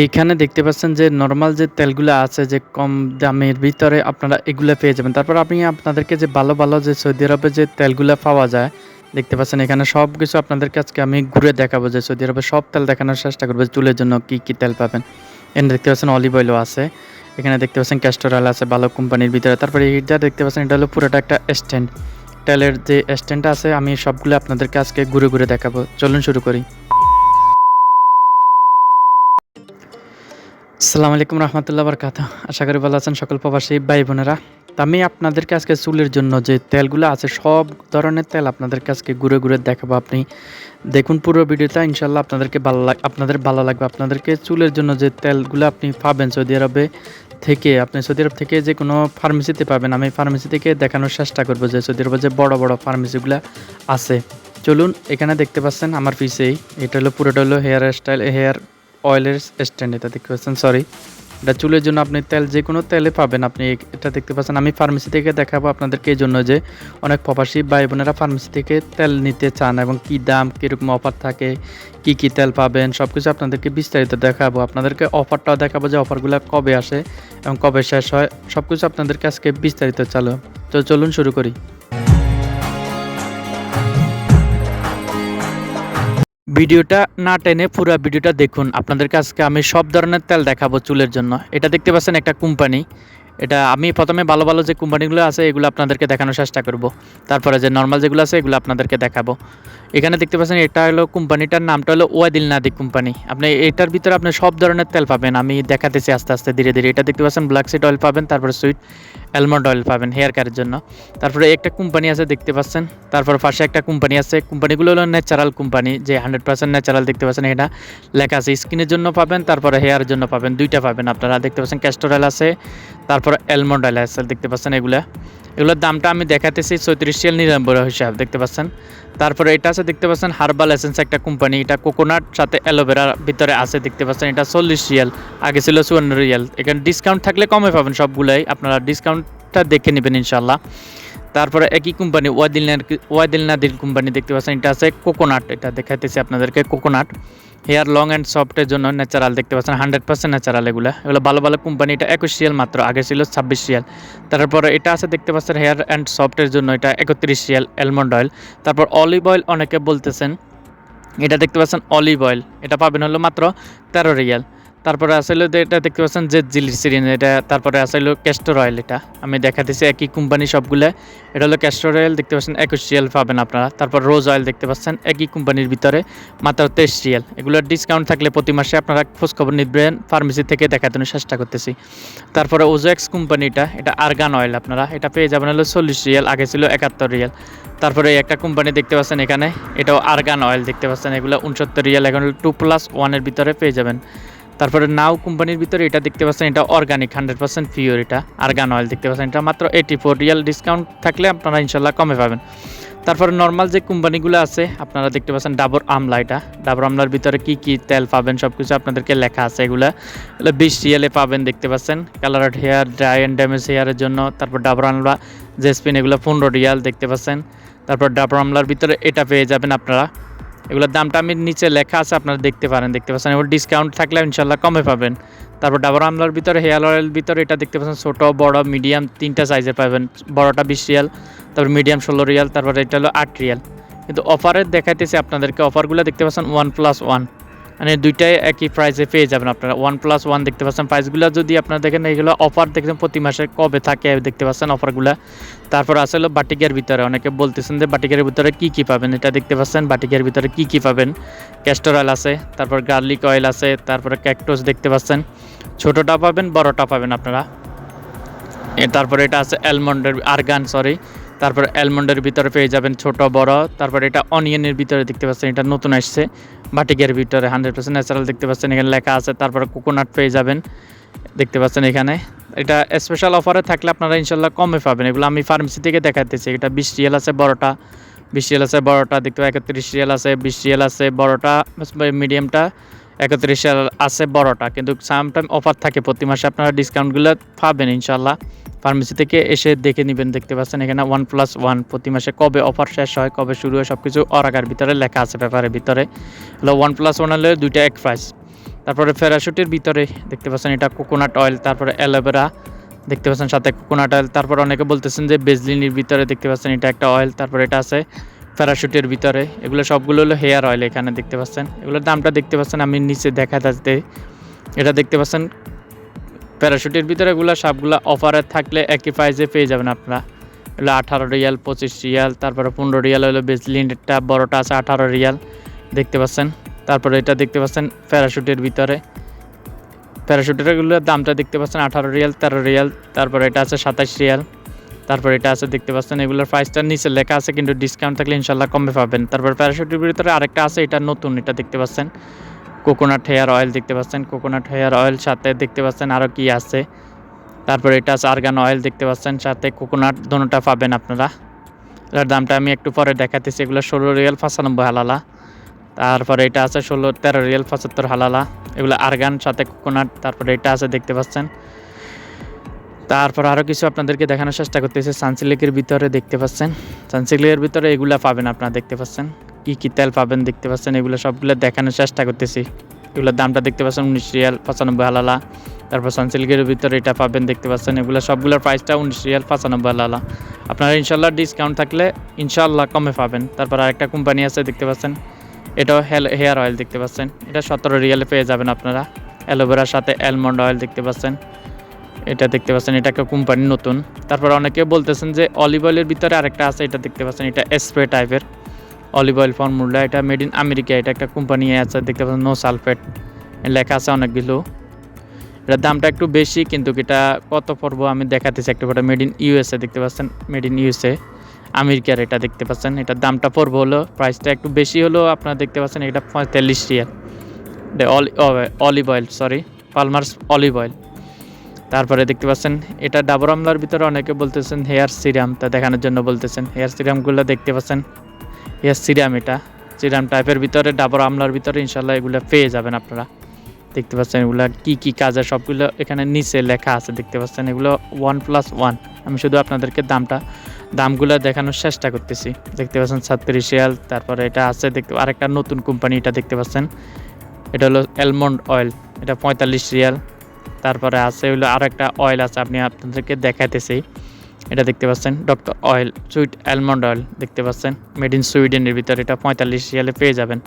এইখানে দেখতে পাচ্ছেন যে নর্মাল যে তেলগুলো আছে যে কম দামের ভিতরে আপনারা এগুলো পেয়ে যাবেন। তারপর আপনি আপনাদেরকে যে ভালো ভালো যে সৌদি আরবে যে তেলগুলো পাওয়া যায়, দেখতে পাচ্ছেন এখানে সব কিছু আপনাদেরকে আজকে আমি ঘুরে দেখাবো যে সৌদি আরবে সব তেল দেখানোর চেষ্টা করব চুলের জন্য কি কি তেল পাবেন। এখানে দেখতে পাচ্ছেন অলিভ অয়েলও আছে। এখানে দেখতে পাচ্ছেন ক্যাস্টর অয়েল আছে ভালো কোম্পানির ভিতরে। তারপরে এইটা দেখতে পাচ্ছেন, এটা হলো পুরোটা একটা স্ট্যান্ড তেলের যে স্ট্যান্ডটা আছে, আমি সবগুলো আপনাদেরকে আজকে ঘুরে ঘুরে দেখাবো। চলুন শুরু করি। আসসালামু আলাইকুম রহমতুল্লাহ বরকাত আশা করি ভালো আছেন সকল প্রবাসী ভাই বোনেরা আমি আপনাদেরকে আজকে চুলের জন্য যে তেলগুলো আছে, সব ধরনের তেল আপনাদেরকে আজকে ঘুরে ঘুরে দেখাবো। আপনি দেখুন পুরো ভিডিওটা ইনশাল্লাহ আপনাদেরকে ভালো লাগ, আপনাদের ভালো লাগবে। আপনাদেরকে চুলের জন্য যে তেলগুলো আপনি পাবেন সৌদি আরবে থেকে, আপনি সৌদি আরব থেকে যে কোনো ফার্মেসিতে পাবেন। আমি ফার্মেসি থেকে দেখানোর চেষ্টা করব যে সৌদি আরবে যে বড় বড় ফার্মেসিগুলো আছে। চলুন, এখানে দেখতে পাচ্ছেন আমার পিছেই এটা হলো, পুরোটা হলো হেয়ার স্টাইল, হেয়ার অয়েলের স্ট্যান্ড এটা দেখতে পাচ্ছেন সরি এটা চুলের জন্য আপনি তেল যে কোনো তেলে পাবেন, আপনি এটা দেখতে পাচ্ছেন। আমি ফার্মেসি থেকে দেখাবো আপনাদেরকে এই জন্য যে অনেক প্রবাসী ভাই বোনেরা ফার্মেসি থেকে তেল নিতে চান এবং কি দাম, কীরকম অফার থাকে, কি কি তেল পাবেন সব কিছু আপনাদেরকে বিস্তারিত দেখাবো। আপনাদেরকে অফারটাও দেখাবো যে অফারগুলো কবে আসে এবং কবে শেষ হয়। সব কিছু আপনাদেরকে আজকে বিস্তারিত চালো। তো চলুন শুরু করি। ভিডিওটা না টেনে পুরো ভিডিওটা দেখুন। আপনাদের কাছকে আমি সব ধরনের তেল দেখাবো চুলের জন্য। এটা দেখতে পাচ্ছেন একটা কোম্পানি। এটা আমি প্রথমে ভালো ভালো যে কোম্পানিগুলো আছে, এগুলো আপনাদেরকে দেখানোর চেষ্টা করব। তারপরে যে নর্মাল যেগুলো আছে, এগুলো আপনাদেরকে দেখাবো। এখানে দেখতে পাচ্ছেন এটা হলো কোম্পানিটার নামটা হলো ওয়াদিল নাদি কোম্পানি। আপনি এটার ভিতরে আপনি সব ধরনের তেল পাবেন। আমি দেখাতেছি আস্তে আস্তে, ধীরে ধীরে। এটা দেখতে পাচ্ছেন ব্ল্যাক সিড অয়েল পাবেন, তারপরে সুইট অ্যালমন্ড অয়েল পাবেন হেয়ার কেয়ারের জন্য। তারপরে একটা কোম্পানি আছে, দেখতে পাচ্ছেন। তারপর পাশে একটা কোম্পানি আছে। কোম্পানিগুলো হলো ন্যাচারাল কোম্পানি যে হান্ড্রেড পার্সেন্ট ন্যাচারাল দেখতে পাচ্ছেন এটা। লেখা আছে স্কিনের জন্য পাবেন, তারপরে হেয়ারের জন্য পাবেন। দুইটা পাবেন আপনারা। দেখতে পাচ্ছেন ক্যাস্টর অয়েল আছে, তারপর অ্যালমন্ড অয়েল আছে, দেখতে পাচ্ছেন এগুলা। এগুলোর দামটা আমি দেখাতেছি চৌত্রিশ শিয়াল নিরানব্বই হিসাব, দেখতে পাচ্ছেন? তারপরে এটা আছে, দেখতে পাচ্ছেন, হার্বাল এসেন্স একটা কোম্পানি, এটা কোকোনাট, সাথে অ্যালোভেরার ভিতরে আছে, দেখতে পাচ্ছেন, এটা চল্লিশ রিয়াল আগে ছিল চুয়ান্ন রিয়াল। এখানে ডিসকাউন্ট থাকলে কমে পাবেন সবগুলোই, আপনারা ডিসকাউন্টটা দেখে নেবেন ইনশাল্লাহ তারপরে একই কোম্পানি, ওয়াদিল ওয়াদিল নাদির কোম্পানি, দেখতে পাচ্ছেন, এটা আছে কোকোনাট, এটা দেখাইতেছি আপনাদেরকে, কোকোনাট। হেয়ার লং অ্যান্ড সফটের জন্য ন্যাচারাল দেখতে পাচ্ছেন হান্ড্রেড পার্সেন্ট ন্যাচারাল এগুলো। এগুলো ভালো ভালো কোম্পানি এটা একুশ রিয়াল মাত্র, আগে ছিল ছাব্বিশ রিয়াল তারপর এটা আছে দেখতে পাচ্ছেন হেয়ার অ্যান্ড সফটের জন্য এটা একত্রিশ রিয়াল অ্যালমন্ড অয়েল তারপর অলিভ অয়েল অনেকে বলতেছেন, এটা দেখতে পাচ্ছেন অলিভ অয়েল এটা পাবেন হলো মাত্র তেরো রিয়াল তারপরে আসলে এটা দেখতে পাচ্ছেন যে জিলিসিরিন এটা তারপরে আসলে ক্যাস্টর অয়েল এটা। আমি দেখাতেছি একই কোম্পানি সবগুলো। এটা হলো ক্যাস্টর অয়েল দেখতে পাচ্ছেন একুশ রিয়াল পাবেন আপনারা। তারপর রোজ অয়েল দেখতে পাচ্ছেন একই কোম্পানির ভিতরে, মাত্র তেইশ রিয়াল। এগুলোর ডিসকাউন্ট থাকলে প্রতি মাসে আপনারা খোঁজখবর নিবেন ফার্মেসি থেকে দেখানোর চেষ্টা করতেছি। তারপরে ওজোএক্স কোম্পানিটা এটা আরগান অয়েল আপনারা। এটা পেয়ে যাবেন হলো চল্লিশ রিয়াল, আগে ছিল একাত্তর রিয়াল। তারপরে একটা কোম্পানি দেখতে পাচ্ছেন এখানে, এটাও আরগান অয়েল দেখতে পাচ্ছেন। এগুলো উনসত্তর রিয়াল, এখন টু প্লাস ওয়ানের ভিতরে পেয়ে যাবেন। তারপরে নাও কোম্পানির ভিতরে এটা দেখতে পাচ্ছেন, এটা অর্গানিক হান্ড্রেড পার্সেন্ট পিওর এটা। আরগান অয়েল দেখতে পাচ্ছেন, এটা মাত্র এইটি ফোর রিয়াল ডিসকাউন্ট থাকলে আপনারা ইনশাল্লাহ কমে পাবেন। তারপরে নর্মাল যে কোম্পানিগুলো আছে, আপনারা দেখতে পাচ্ছেন ডাবর আমলা এটা। ডাবর আমলার ভিতরে কি কি তেল পাবেন সব কিছু আপনাদেরকে লেখা আছে এগুলো। বিশ রিয়ালে পাবেন দেখতে পাচ্ছেন coloured hair dry and damage হেয়ারের জন্য। তারপর ডাবর আমলা জেসপিন এগুলো পনেরো রিয়াল দেখতে পাচ্ছেন। তারপর ডাবর আমলার ভিতরে এটা পেয়ে যাবেন আপনারা। এগুলোর দামটা আমি নিচে লেখা আছে, আপনারা দেখতে পারেন, দেখতে পাচ্ছেন। এবার ডিসকাউন্ট থাকলে ইনশাল্লাহ কমে পাবেন। তারপর ডাবর আমলার ভিতরে হেয়ার অয়েল ভিতরে, এটা দেখতে পাচ্ছেন, ছোটো, বড় মিডিয়াম তিনটা সাইজে পাবেন। বড়টা বিশ রিয়াল, তারপর মিডিয়াম ষোলো রিয়াল, তারপর এটা হলো আট রিয়াল। কিন্তু অফারের দেখাইতেছি আপনাদেরকে অফারগুলো দেখতে পাচ্ছেন ওয়ান প্লাস ওয়ান মানে দুইটাই একই প্রাইসে পেয়ে যাবেন আপনারা। ওয়ান প্লাস ওয়ান দেখতে পাচ্ছেন। প্রাইসগুলো যদি আপনারা দেখেন এইগুলো অফার দেখছেন প্রতি মাসে কবে থাকে দেখতে পাচ্ছেন অফারগুলো তারপর আসলে বাটিকের ভিতরে। অনেকে বলতেছেন যে বাটিকের ভিতরে কি কি পাবেন? এটা দেখতে পাচ্ছেন, বাটিকের ভিতরে কি কি পাবেন? ক্যাস্টর অয়েল আছে, তারপর গার্লিক অয়েল আছে, তারপরে ক্যাকটোস দেখতে পাচ্ছেন। ছোটোটা পাবেন, বড়টা পাবেন আপনারা। তারপরে এটা আছে অ্যালমন্ডের আরগান সরি তারপর অ্যালমন্ডের ভিতরে পেয়ে যাবেন ছোট, বড়। তারপর এটা অনিয়নের ভিতরে দেখতে পাচ্ছেন, এটা নতুন আসছে। বাটিকের ভিতরে হান্ড্রেড পার্সেন্ট ন্যাচারাল দেখতে পাচ্ছেন, এখানে লেখা আছে। তারপরে কোকোনাট পেয়ে যাবেন, দেখতে পাচ্ছেন এখানে। এটা স্পেশাল অফারে থাকলে আপনারা ইনশাল্লাহ কমে পাবেন। এগুলো আমি ফার্মেসি থেকে দেখাতেছি এটা বিশ রিয়াল আছে, বড়টা। বিশ রিয়াল আছে, বড়টা, দেখতে একত্রিশ রিয়াল আছে, বিশ রিয়াল আছে, বড়টা মিডিয়ামটা একত্রিশ রিয়াল আছে বড়টা, কিন্তু সামটাইম অফার থাকে প্রতি মাসে, আপনারা ডিসকাউন্টগুলো পাবেন ইনশাল্লাহ ফার্মেসি থেকে এসে দেখে নেবেন, দেখতে পাচ্ছেন এখানে ওয়ান প্লাস ওয়ান প্রতি মাসে কবে অফার শেষ হয়, কবে শুরু হয় সব কিছু অরাকার ভিতরে লেখা আছে পেপারের ভিতরে। হলো ওয়ান প্লাস ওয়ান হলে দুইটা এক প্রাইস তারপরে প্যারাশুটের ভিতরে দেখতে পাচ্ছেন এটা কোকোনাট অয়েল তারপরে অ্যালোভেরা দেখতে পাচ্ছেন সাথে কোকোনাট অয়েল তারপর অনেকে বলতেছেন যে বেজলিনির ভিতরে দেখতে পাচ্ছেন এটা একটা অয়েল তারপর এটা আছে প্যারাশুটের ভিতরে। এগুলো সবগুলো হলো হেয়ার অয়েল এখানে দেখতে পাচ্ছেন। এগুলোর দামটা দেখতে পাচ্ছেন, আমি নিচে দেখা যাচ্ছে এটা দেখতে পাচ্ছেন, প্যারাশুটের ভিতরে এগুলো সবগুলো অফারে থাকলে একই প্রাইসে পেয়ে যাবেন আপনারা। হলো আঠারো রিয়াল, পঁচিশ রিয়াল, তারপরে পনেরো রিয়াল হলো বেজলিনটা বড়টা আছে আঠারো রিয়াল, দেখতে পাচ্ছেন। তারপরে এটা দেখতে পাচ্ছেন, প্যারাশুটের ভিতরে। প্যারাশুটের এগুলোর দামটা দেখতে পাচ্ছেন, আঠারো রিয়াল, তেরো রিয়াল, তারপরে এটা আছে সাতাশ রিয়াল। তারপর এটা আছে, দেখতে পাচ্ছেন, এগুলোর প্রাইসটা নিচে লেখা আছে, কিন্তু ডিসকাউন্ট থাকলে ইনশাল্লাহ কমে পাবেন। তারপর প্যারাশুটের ভিতরে আরেকটা আছে, এটা নতুন, এটা দেখতে পাচ্ছেন। কোকোনাট হেয়ার অয়েল দেখতে পাচ্ছেন কোকোনাট হেয়ার অয়েল সাথে দেখতে পাচ্ছেন আরও কি আছে। তারপরে এটা আছে আর্গান অয়েল দেখতে পাচ্ছেন, সাথে কোকোনাট দোনোটা পাবেন আপনারা। এটার দামটা আমি একটু পরে দেখাতেছি, এগুলো ষোলো রিয়াল পঁচানব্বই হালালা। তারপরে এটা আছে ষোলো তেরো রিয়াল পঁচাত্তর হালালা। এগুলো আর্গান সাথে কোকোনাট তারপরে এটা আছে, দেখতে পাচ্ছেন। তারপর আরও কিছু আপনাদেরকে দেখানোর চেষ্টা করতেছি। সানসিলিকের ভিতরে দেখতে পাচ্ছেন। সানসিলিকের ভিতরে এগুলা পাবেন আপনারা দেখতে পাচ্ছেন। কী কী তেল পাবেন দেখতে পাচ্ছেন, এগুলো সবগুলো দেখানোর চেষ্টা করতেছি। এগুলোর দামটা দেখতে পাচ্ছেন উনিশ রিয়াল পঁচানব্বই হালালা। তারপর সানসিল্কের ভিতরে এটা পাবেন দেখতে পাচ্ছেন, এগুলো সবগুলোর প্রাইসটা উনিশ রিয়াল পঁচানব্বই হালালা। আপনারা ইনশাল্লাহ ডিসকাউন্ট থাকলে ইনশাল্লাহ কমে পাবেন। তারপর আরেকটা কোম্পানি আছে দেখতে পাচ্ছেন, এটাও হেয়ার অয়েল দেখতে পাচ্ছেন। এটা সতেরো রিয়ালে পেয়ে যাবেন আপনারা। অ্যালোভেরার সাথে অ্যালমন্ড অয়েল দেখতে পাচ্ছেন। এটা দেখতে পাচ্ছেন, এটা একটা কোম্পানি নতুন। তারপর অনেকে বলতেছেন যে অলিভ অয়েলের ভিতরে আরেকটা আছে, এটা দেখতে পাচ্ছেন, এটা স্প্রে টাইপের অলিভ অয়েল ফর্মুলা এটা মেড ইন আমেরিকা এটা একটা কোম্পানি আছে, দেখতে পাচ্ছেন নো সালফেট লেখা আছে অনেকগুলো এটার দামটা একটু বেশি, কিন্তু এটা কত পর্ব আমি দেখাতেছি একটু করে মেড ইন ইউএসএ দেখতে পাচ্ছেন মেড ইন ইউএসএ আমেরিকার এটা দেখতে পাচ্ছেন, এটার দামটা পড়ব হলো প্রাইসটা একটু বেশি হলো, আপনারা দেখতে পাচ্ছেন, এটা পঁয়তাল্লিশ riyal. Olive oil sorry Palmer's olive oil তারপরে দেখতে পাচ্ছেন, এটা ডাবর আমলার ভিতরে অনেকে বলতেছেন হেয়ার সিরাম, তা দেখানোর জন্য বলতেছেন। হেয়ার সিরামগুলো দেখতে পাচ্ছেন, হেয়ার সিরাম এটা, সিরাম টাইপের ভিতরে, ডাবর আমলার ভিতরে ইনশাল্লাহ এগুলো পেয়ে যাবেন আপনারা। দেখতে পাচ্ছেন এগুলো কী কী কাজে সবগুলো এখানে নিচে লেখা আছে, দেখতে পাচ্ছেন এগুলো ওয়ান প্লাস ওয়ান আমি শুধু আপনাদেরকে দামটা, দামগুলো দেখানোর চেষ্টা করতেছি। দেখতে পাচ্ছেন ছত্রিশ রিয়াল, তারপরে এটা আছে, দেখতে, আরেকটা নতুন কোম্পানি এটা দেখতে পাচ্ছেন। এটা হলো অ্যালমন্ড অয়েল এটা পঁয়তাল্লিশ রিয়াল। তারপরে আছে হলো আর একটা অয়েল আছে আপনি আপনাদেরকে দেখাইতেছি। এটা দেখতে পাচ্ছেন doctor oil sweet almond oil দেখতে পাচ্ছেন। মেড ইন সুইডেনের ভিতরে এটা পঁয়তাল্লিশ রিয়ালে পেয়ে যাবেন।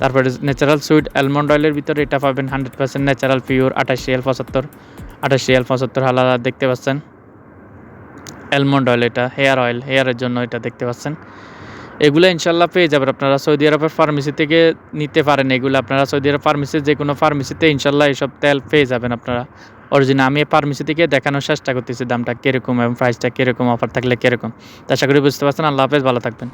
তারপরে ন্যাচারাল সুইট অ্যালমন্ড অয়েলের ভিতরে এটা পাবেন হান্ড্রেড পার্সেন্ট ন্যাচারাল পিওর আঠাশ রিয়াল পঁচাত্তর, আঠাশ রিয়াল পঁচাত্তর হালালা দেখতে পাচ্ছেন। অ্যালমন্ড অয়েল এটা হেয়ার অয়েল হেয়ারের জন্য এটা দেখতে পাচ্ছেন। এগুলো ইনশাল্লাহ পেয়ে যাবেন। আপনারা সৌদি আরবের ফার্মেসি থেকে নিতে পারেন এগুলো। আপনারা সৌদি আরব ফার্মেসির যে কোনো ফার্মেসিতে ইনশাল্লাহ এইসব তেল পেয়ে যাবেন আপনারা। অরিজিনাল আমি ফার্মেসি থেকে দেখানোর চেষ্টা করতেছি দামটা কীরকম এবং প্রাইসটা কীরকম অফার থাকলে কীরকম। আশা করি বুঝতে পারছেন। আল্লাহ হাফেজ, ভালো থাকবেন।